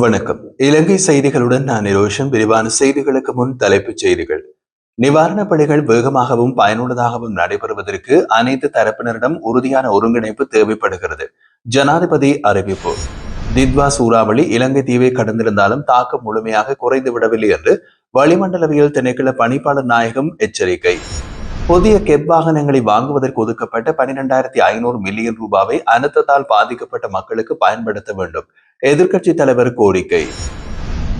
வணக்கம். இலங்கை செய்திகளுடன் நான் நிரோஷன். விரிவான செய்திகளுக்கு முன் தலைப்புச் செய்திகள். நிவாரணப் பணிகள் வேகமாகவும் பயனுள்ளதாகவும் நடைபெறுவதற்கு அனைத்து தரப்பினரிடம் உறுதியான ஒருங்கிணைப்பு தேவைப்படுகிறது. ஜனாதிபதி அறிவிப்பு. தித்வா சூறாவளி இலங்கை தீவை கடந்திருந்தாலும் தாக்கம் முழுமையாக குறைந்து விடவில்லை என்று வளிமண்டலவியல் திணைக்கள பணிப்பாளர் நாயகம் எச்சரிக்கை. புதிய கெப் வாகனங்களை வாங்குவதற்கு ஒதுக்கப்பட்ட பனிரெண்டாயிரத்தி ஐநூறு மில்லியன் ரூபாவை அனர்த்தத்தால் பாதிக்கப்பட்ட மக்களுக்கு பயன்படுத்த வேண்டும். எதிர்க்கட்சி தலைவர் கோரிக்கை.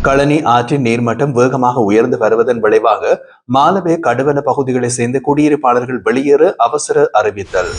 களனி ஆற்றின் நீர்மட்டம் வேகமாக உயர்ந்து வருவதன் விளைவாக மாலவே கடுவன பகுதிகளை சேர்ந்த குடியிருப்பாளர்கள் வெளியேற அவசர அறிவித்தல்.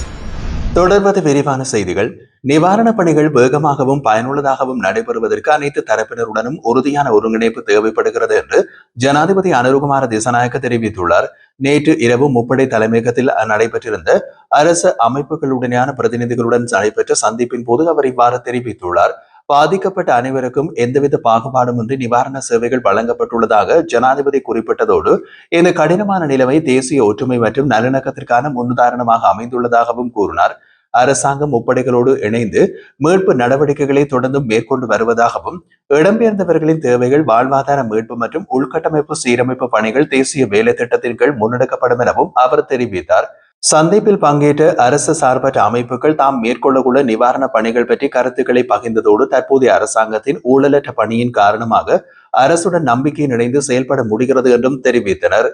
தொடர்வது விரிவான செய்திகள். நிவாரணப் பணிகள் வேகமாகவும் பயனுள்ளதாகவும் நடைபெறுவதற்கு அனைத்து தரப்பினருடனும் உறுதியான ஒருங்கிணைப்பு தேவைப்படுகிறது என்று ஜனாதிபதி அனுருகுமார திசநாயக்க தெரிவித்துள்ளார். நேற்று இரவு முப்படை தலைமையகத்தில் நடைபெற்றிருந்த அரசு அமைப்புகளுடனான பிரதிநிதிகளுடன் நடைபெற்ற சந்திப்பின் போது அவர் இவ்வாறு தெரிவித்துள்ளார். பாதிக்கப்பட்ட அனைவருக்கும் எந்தவித பாகுபாடுமின்றி நிவாரண சேவைகள் வழங்கப்பட்டுள்ளதாக ஜனாதிபதி குறிப்பிட்டதோடு இந்த கடினமான நிலைமை தேசிய ஒற்றுமை மற்றும் நல்லிணக்கத்திற்கான முன்னுதாரணமாக அமைந்துள்ளதாகவும் கூறினார். அரசாங்கம் முப்படைகளோடு இணைந்து மீட்பு நடவடிக்கைகளை தொடர்ந்து மேற்கொண்டு வருவதாகவும் இடம்பெயர்ந்தவர்களின் தேவைகள் வாழ்வாதார மீட்பு மற்றும் உள்கட்டமைப்பு சீரமைப்பு பணிகள் தேசிய வேலை திட்டத்தின் கீழ் முன்னெடுக்கப்படும் எனவும் அவர் தெரிவித்தார். சந்திப்பில் பங்கேற்ற அரசு சார்பற்ற அமைப்புகள் தாம் மேற்கொள்ளக்குள்ள நிவாரண பணிகள் பற்றி கருத்துக்களை பகிர்ந்ததோடு தற்போதைய அரசாங்கத்தின் ஊழலற்ற பணியின் காரணமாக அரசுடன் நம்பிக்கை இணைந்து செயல்பட முடிகிறது என்றும் தெரிவித்தனர்.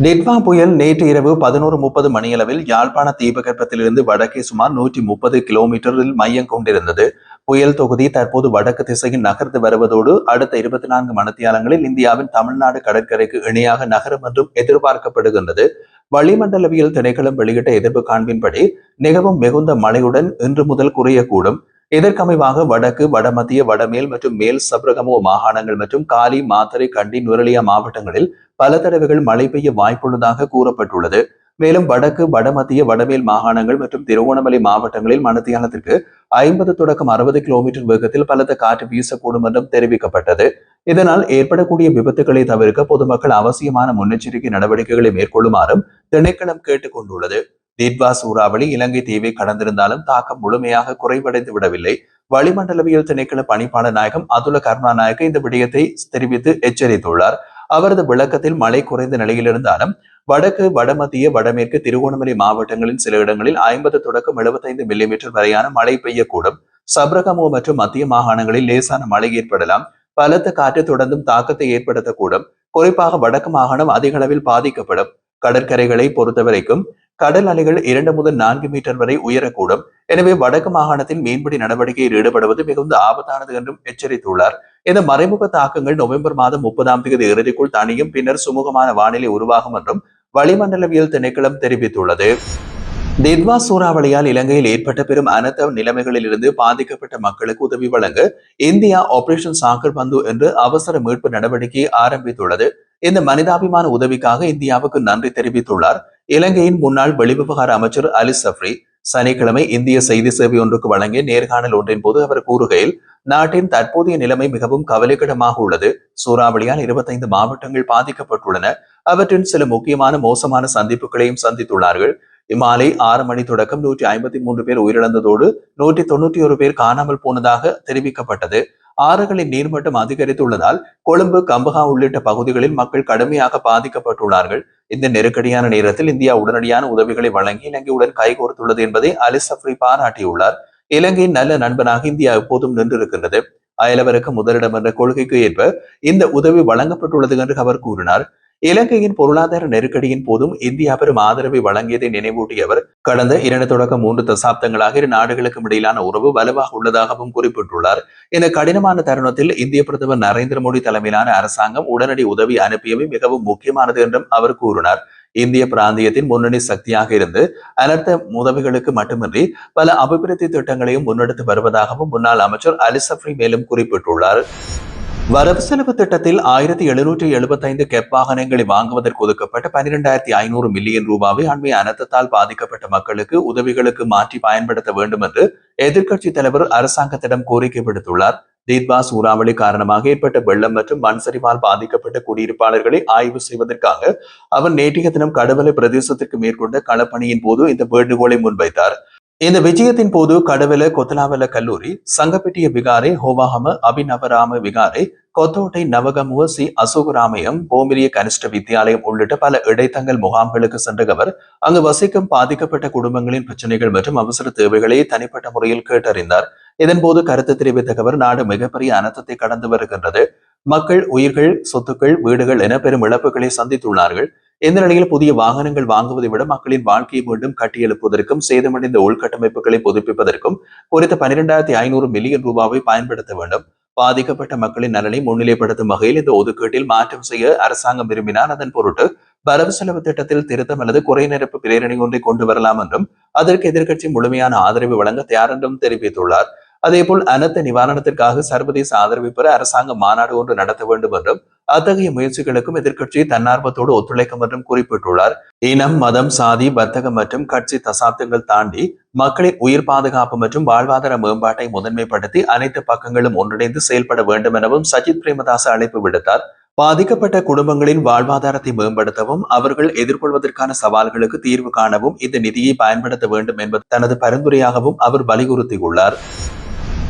நிட்வா புயல் நேற்று இரவு பதினோரு முப்பது மணியளவில் யாழ்ப்பாண தீபகற்பத்திலிருந்து வடக்கே சுமார் நூற்றி முப்பது கிலோமீட்டரில் மையம் கொண்டிருந்தது. புயல் தொகுதி தற்போது வடக்கு திசையில் நகர்ந்து வருவதோடு அடுத்த இருபத்தி நான்கு மணத்தியாலங்களில் இந்தியாவின் தமிழ்நாடு கடற்கரைக்கு இணையாக நகரும் என்றும் எதிர்பார்க்கப்படுகின்றது. வளிமண்டலவியல் திணைக்களம் வெளியிட்ட எதிர்ப்பு காண்பின்படி மிகவும் மிகுந்த மழையுடன் இன்று முதல் குறையக்கூடும். இதற்கமைவாக வடக்கு வடமத்திய வடமேல் மற்றும் மேல் சப்ரகமோ மாகாணங்கள் மற்றும் காலி மாத்தரை கண்டி நுரலியா மாவட்டங்களில் பல தடவைகள் மழை பெய்ய வாய்ப்புள்ளதாக கூறப்பட்டுள்ளது. மேலும் வடக்கு வடமத்திய வடமேல் மாகாணங்கள் மற்றும் திருவோணமலை மாவட்டங்களில் மணத்தியாலத்திற்கு ஐம்பது தொடக்கம் அறுபது கிலோமீட்டர் வேகத்தில் பலத்த காற்று வீசக்கூடும் என்றும் தெரிவிக்கப்பட்டது. இதனால் ஏற்படக்கூடிய விபத்துகளை தவிர்க்க பொதுமக்கள் அவசியமான முன்னெச்சரிக்கை நடவடிக்கைகளை மேற்கொள்ளுமாறும் திணைக்களம் கேட்டுக் கொண்டுள்ளது தீட்வா சூறாவளி இலங்கை தீவை கடந்திருந்தாலும் தாக்கம் முழுமையாக குறைவடைந்து விடவில்லை. வளிமண்டலவியல் திணைக்கள பணிப்பாளர் நாயகம் அதுல கருணாநாயக்க இந்த விடயத்தை தெரிவித்து எச்சரித்துள்ளார். அவரது விளக்கத்தில் மழை குறைந்த நிலையிலிருந்தாலும் வடக்கு வடமத்திய வடமேற்கு திருகோணமலை மாவட்டங்களின் சில இடங்களில் ஐம்பது தொடக்கம் எழுபத்தைந்து மில்லிமீட்டர் வரையான மழை பெய்யக்கூடும். சப்ரகமோ மற்றும் மத்திய மாகாணங்களில் லேசான மழை ஏற்படலாம். பலத்த காற்று தொடர்ந்தும் தாக்கத்தை ஏற்படுத்தக்கூடும். குறிப்பாக வடக்கு மாகாணம் அதிக அளவில் பாதிக்கப்படும். கடற்கரைகளை பொறுத்தவரைக்கும் கடல் அலைகள் இரண்டு முதல் நான்கு மீட்டர் வரை உயரக்கூடும். எனவே வடக்கு மாகாணத்தில் மீன்பிடி நடவடிக்கையில் ஈடுபடுவது மிகுந்த ஆபத்தானது என்றும் எச்சரித்துள்ளார். இந்த மறைமுக தாக்கங்கள் நவம்பர் மாதம் முப்பதாம் தேதி இறுதிக்குள் தனியும் பின்னர் சுமூகமான வானிலை உருவாகும் என்றும் வளிமண்டலவியல் திணைக்களம் தெரிவித்துள்ளது. தித்வா சூறாவளியால் இலங்கையில் ஏற்பட்ட பெரும் அனர்த்த நிலைமைகளில் இருந்து பாதிக்கப்பட்ட மக்களுக்கு உதவி வழங்க இந்தியா ஆபரேஷன் சாக்கர் பந்து என்று அவசர மீட்பு நடவடிக்கையை ஆரம்பித்துள்ளது. இந்த மனிதாபிமான உதவிக்காக இந்தியாவுக்கு நன்றி தெரிவித்துள்ளார். இலங்கையின் முன்னாள் வெளிவிவகார அமைச்சர் அலி சஃப்ரி சனிக்கிழமை இந்திய செய்தி சேவை ஒன்றுக்கு வழங்கிய நேர்காணல் ஒன்றின் போது அவர் கூறுகையில் நாட்டின் தற்போதைய நிலைமை மிகவும் கவலைக்கிடமாக உள்ளது. சூறாவளியால் இருபத்தைந்து மாவட்டங்கள் பாதிக்கப்பட்டுள்ளன. அவற்றின் சில முக்கியமான மோசமான சந்திப்புகளையும் சந்தித்துள்ளார்கள். இம்மாலை ஆறு மணி தொடக்கம் நூற்றி ஐம்பத்தி மூன்று பேர் உயிரிழந்ததோடு நூற்றி தொண்ணூற்றி ஒரு பேர் காணாமல் போனதாக தெரிவிக்கப்பட்டது. ஆறுகளின் நீர்மட்டம் அதிகரித்துள்ளதால் கொழும்பு கம்பகா உள்ளிட்ட பகுதிகளில் மக்கள் கடுமையாக பாதிக்கப்பட்டுள்ளார்கள். இந்த நெருக்கடியான நேரத்தில் இந்தியா உடனடியான உதவிகளை வழங்கி இலங்கையுடன் கைகோர்த்துள்ளது என்பதை அலிசப்ரி பாராட்டியுள்ளார். இலங்கையின் நல்ல நண்பனாக இந்தியா எப்போதும் நின்றிருக்கின்றது. அயலவருக்கு முதலிடம் என்ற கொள்கைக்கு ஏற்ப இந்த உதவி வழங்கப்பட்டுள்ளது என்று அவர் கூறினார். இலங்கையின் பொருளாதார நெருக்கடியின் போதும் இந்தியா பெரும் ஆதரவை வழங்கியதை நினைவூட்டிய அவர் கடந்த இரண்டு தொடக்கம் மூன்று தசாப்தங்களாக இரு நாடுகளுக்கும் இடையிலான உறவு வலுவாக உள்ளதாகவும் குறிப்பிட்டுள்ளார். இந்த கடினமான தருணத்தில் இந்திய பிரதமர் நரேந்திர மோடி தலைமையிலான அரசாங்கம் உடனடி உதவி அனுப்பியவை மிகவும் முக்கியமானது என்றும் அவர் கூறினார். இந்திய பிராந்தியத்தின் முன்னணி சக்தியாக இருந்து அனர்த்த உதவிகளுக்கு மட்டுமின்றி பல அபிவிருத்தி திட்டங்களையும் முன்னெடுத்து வருவதாகவும் முன்னாள் அமைச்சர் அலிசப்ரி மேலும் குறிப்பிட்டுள்ளார். வரவு செலவு திட்டத்தில் ஆயிரத்தி எழுநூற்றி எழுபத்தைந்து கெப் வாகனங்களை வாங்குவதற்கு ஒதுக்கப்பட்ட பன்னிரெண்டாயிரத்தி ஐநூறு மில்லியன் ரூபாவை அண்மை அனர்த்தத்தால் பாதிக்கப்பட்ட மக்களுக்கு உதவிகளுக்கு மாற்றி பயன்படுத்த வேண்டும் என்று எதிர்க்கட்சி தலைவர் அரசாங்கத்திடம் கோரிக்கை விடுத்துள்ளார் தீத்வா சூறாவளி காரணமாக ஏற்பட்ட வெள்ளம் மற்றும் மண் சரிவால் பாதிக்கப்பட்ட குடியிருப்பாளர்களை ஆய்வு செய்வதற்காக அவர் நேற்றைய தினம் கடவலை பிரதேசத்திற்கு மேற்கொண்ட களப்பணியின் போது இந்த வேண்டுகோளை முன்வைத்தார் இந்த விஜயத்தின் போது கடவல கொத்தலாவல கல்லூரி சங்கப்பிட்டிய விகாரை ஹோவாகம அபிநவராம விகாரை கொத்தோட்டை நவகமுவ சி. அசோகராமயம் போமிரிய கனிஷ்ட வித்தியாலயம் உள்ளிட்ட பல இடைத்தங்கள் முகாம்களுக்கு சென்றவர் அங்கு வசிக்கும் பாதிக்கப்பட்ட குடும்பங்களின் பிரச்சனைகள் மற்றும் அவசர தேவைகளை தனிப்பட்ட முறையில் கேட்டறிந்தார். இதன்போது கருத்து தெரிவித்த அவர் நாடு மிகப்பெரிய அனர்த்தத்தை கடந்து வருகின்றது. மக்கள் உயிர்கள் சொத்துக்கள் வீடுகள் என பெரும் இழப்புகளை சந்தித்துள்ளார்கள். இந்த நிலையில் புதிய வாகனங்கள் வாங்குவதை விட மக்களின் வாழ்க்கையை மீண்டும் கட்டியெழுப்புவதற்கும் சேதமடைந்த உள்கட்டமைப்புகளை புதுப்பிப்பதற்கும் குறித்த பனிரெண்டாயிரத்தி ஐநூறு மில்லியன் ரூபாவை பயன்படுத்த வேண்டும். பாதிக்கப்பட்ட மக்களின் நலனை முன்னிலைப்படுத்தும் வகையில் இந்த ஒதுக்கீட்டில் மாற்றம் செய்ய அரசாங்கம் விரும்பினால் அதன் பொருட்டு வரவு செலவு திட்டத்தில் திருத்தம் அல்லது குறை நிரப்பு பிரேரணை ஒன்றை கொண்டு வரலாம் என்றும் அதற்கு எதிர்க்கட்சி முழுமையான ஆதரவு வழங்க தயார் என்றும் தெரிவித்துள்ளார். அதேபோல் அனர்த்த நிவாரணத்திற்காக சர்வதேச ஆதரவு பெற அரசாங்க மாநாடு ஒன்று நடத்த வேண்டும் என்றும் அத்தகைய முயற்சிகளுக்கும் எதிர்க்கட்சி தன்னார்வத்தோடு ஒத்துழைக்கும் என்றும் குறிப்பிட்டுள்ளார். இனம் மதம் சாதி வர்த்தகம் மற்றும் கட்சி தசாப்தங்கள் தாண்டி மக்களின் உயிர் பாதுகாப்பு மற்றும் வாழ்வாதார மேம்பாட்டை முதன்மைப்படுத்தி அனைத்து பக்கங்களும் ஒன்றிணைந்து செயல்பட வேண்டும் எனவும் சஜித் பிரேமதாச அழைப்பு விடுத்தார். பாதிக்கப்பட்ட குடும்பங்களின் வாழ்வாதாரத்தை மேம்படுத்தவும் அவர்கள் எதிர்கொள்வதற்கான சவால்களுக்கு தீர்வு காணவும் இந்த நிதியை பயன்படுத்த வேண்டும் என்பது தனது பரிந்துரையாகவும் அவர் வலியுறுத்தியுள்ளார்.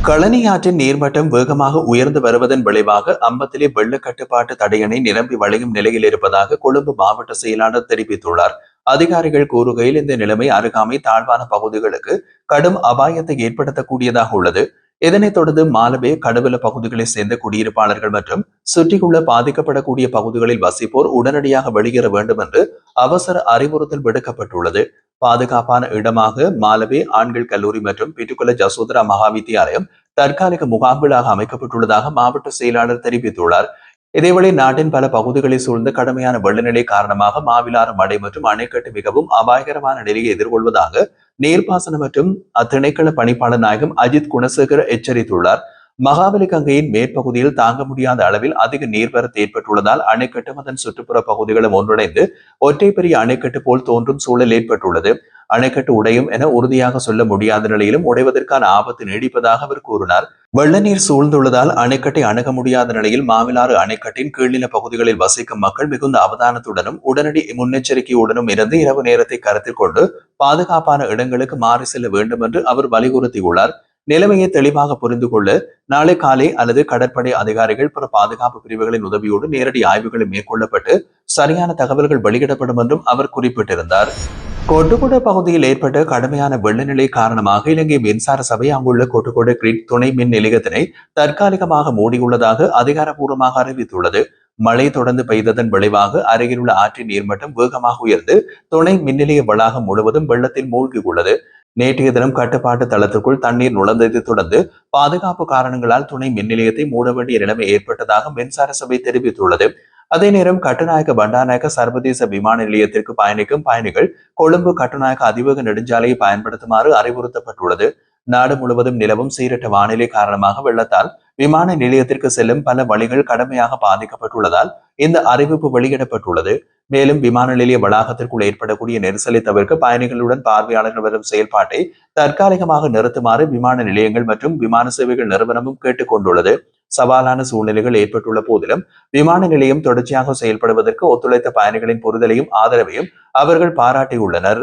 களனி ஆற்றின் நீர்மட்டம் வேகமாக உயர்ந்து வருவதன் விளைவாக அம்பத்திலே வெள்ள கட்டுப்பாட்டு தடையணை நிரம்பி வழியும் நிலையில் இருப்பதாக கொழும்பு மாவட்ட செயலாளர் தெரிவித்துள்ளார். அதிகாரிகள் கூறுகையில் இந்த நிலைமை அருகாமை தாழ்வான பகுதிகளுக்கு கடும் அபாயத்தை ஏற்படுத்தக்கூடியதாக உள்ளது. இதனைத் தொடர்ந்து மாலபே கடுவல பகுதிகளை சேர்ந்த குடியிருப்பாளர்கள் மற்றும் சுற்றியுள்ள பாதிக்கப்படக்கூடிய பகுதிகளில் வசிப்போர் உடனடியாக வெளியேற வேண்டும் என்று அவசர அறிவுறுத்தல் விடுக்கப்பட்டுள்ளது. பாதுகாப்பான இடமாக மாலவே ஆண்கள் கல்லூரி மற்றும் பிட்டுக்குல ஜசோதரா மகா வித்தியாலயம் தற்காலிக முகாம்களாக அமைக்கப்பட்டுள்ளதாக மாவட்ட செயலாளர் தெரிவித்துள்ளார். இதேவேளை நாட்டின் பல பகுதிகளை சூழ்ந்த கடுமையான வெள்ளநிலை காரணமாக மாவிலாறு மடை மற்றும் அணைக்கட்டு மிகவும் அபாயகரமான நிலையை எதிர்கொள்வதாக நீர்ப்பாசன மற்றும் அத்திணைக்கள பணிப்பாளர் நாயகம் அஜித் குணசேகர் எச்சரித்துள்ளார். மகாபலி கங்கையின் மேற்பகுதியில் தாங்க முடியாத அளவில் அதிக நீர்வரத்து ஏற்பட்டுள்ளதால் அணைக்கட்டும் அதன் சுற்றுப்புற பகுதிகளும் ஒன்றிணைந்து ஒற்றை பெரிய அணைக்கட்டு போல் தோன்றும் சூழல் ஏற்பட்டுள்ளது. அணைக்கட்டு உடையும் என உறுதியாக சொல்ல முடியாத நிலையிலும் உடைவதற்கான ஆபத்து நீடிப்பதாக அவர் கூறினார். வெள்ள நீர் சூழ்ந்துள்ளதால் அணைக்கட்டை அணுக முடியாத நிலையில் மாவிலாறு அணைக்கட்டின் கீழ்நில பகுதிகளில் வசிக்கும் மக்கள் மிகுந்த அவதானத்துடனும் உடனடி முன்னெச்சரிக்கையுடனும் இருந்து இரவு நேரத்தை கருத்தில் கொண்டு பாதுகாப்பான இடங்களுக்கு மாறி செல்ல வேண்டும் என்று அவர் வலியுறுத்தியுள்ளார். நிலைமையை தெளிவாக புரிந்து கொள்ள நாளை காலை அல்லது கடற்படை அதிகாரிகள் பிற பாதுகாப்பு பிரிவுகளின் உதவியோடு நேரடி ஆய்வுகள் மேற்கொள்ளப்பட்டு சரியான தகவல்கள் வெளியிடப்படும் என்றும் அவர் குறிப்பிட்டிருந்தார். கொட்டுக்கோடு பகுதியில் ஏற்பட்ட கடுமையான வெள்ளநிலை காரணமாக இலங்கை மின்சார சபை அங்குள்ள கொட்டுக்கோடு கிரிட் துணை மின் நிலையத்தினை தற்காலிகமாக மூடியுள்ளதாக அதிகாரப்பூர்வமாக அறிவித்துள்ளது. மழை தொடர்ந்து பெய்ததன் விளைவாக அருகிலுள்ள ஆற்றின் நீர்மட்டம் வேகமாக உயர்ந்து துணை மின்நிலைய வளாகம் முழுவதும் வெள்ளத்தில் மூழ்கியுள்ளது. நேற்றைய தினம் கட்டுப்பாட்டு தளத்திற்குள் தண்ணீர் நுழைந்ததை தொடர்ந்து பாதுகாப்பு காரணங்களால் துணை மின் நிலையத்தை மூட வேண்டிய நிலைமை ஏற்பட்டதாக மின்சார சபை தெரிவித்துள்ளது. அதே நேரம் கட்டுநாயக்க பண்டாநாயக்க சர்வதேச விமான நிலையத்திற்கு பயணிக்கும் பயணிகள் கொழும்பு கட்டுநாயக்க அதிவேக நெடுஞ்சாலையை பயன்படுத்துமாறு அறிவுறுத்தப்பட்டுள்ளது. நாடு முழுவதும் நிலவும் சீரற்ற வானிலை காரணமாக வெள்ளத்தால் விமான நிலையத்திற்கு செல்லும் பல வழிகள் கடுமையாக பாதிக்கப்பட்டுள்ளதால் இந்த அறிவிப்பு வெளியிடப்பட்டுள்ளது. மேலும் விமான நிலைய வளாகத்திற்குள் ஏற்படக்கூடிய நெரிசலை தவிர்க்க பயணிகளுடன் பார்வையாளர்கள் வரும் செயல்பாட்டை தற்காலிகமாக நிறுத்துமாறு விமான நிலையங்கள் மற்றும் விமான சேவைகள் நிறுவனமும் கேட்டுக்கொண்டுள்ளது. சவாலான சூழ்நிலைகள் ஏற்பட்டுள்ள போதிலும் விமான நிலையம் தொடர்ச்சியாக செயல்படுவதற்கு ஒத்துழைத்த பயணிகளின் புரிதலையும் ஆதரவையும் அவர்கள் பாராட்டியுள்ளனர்.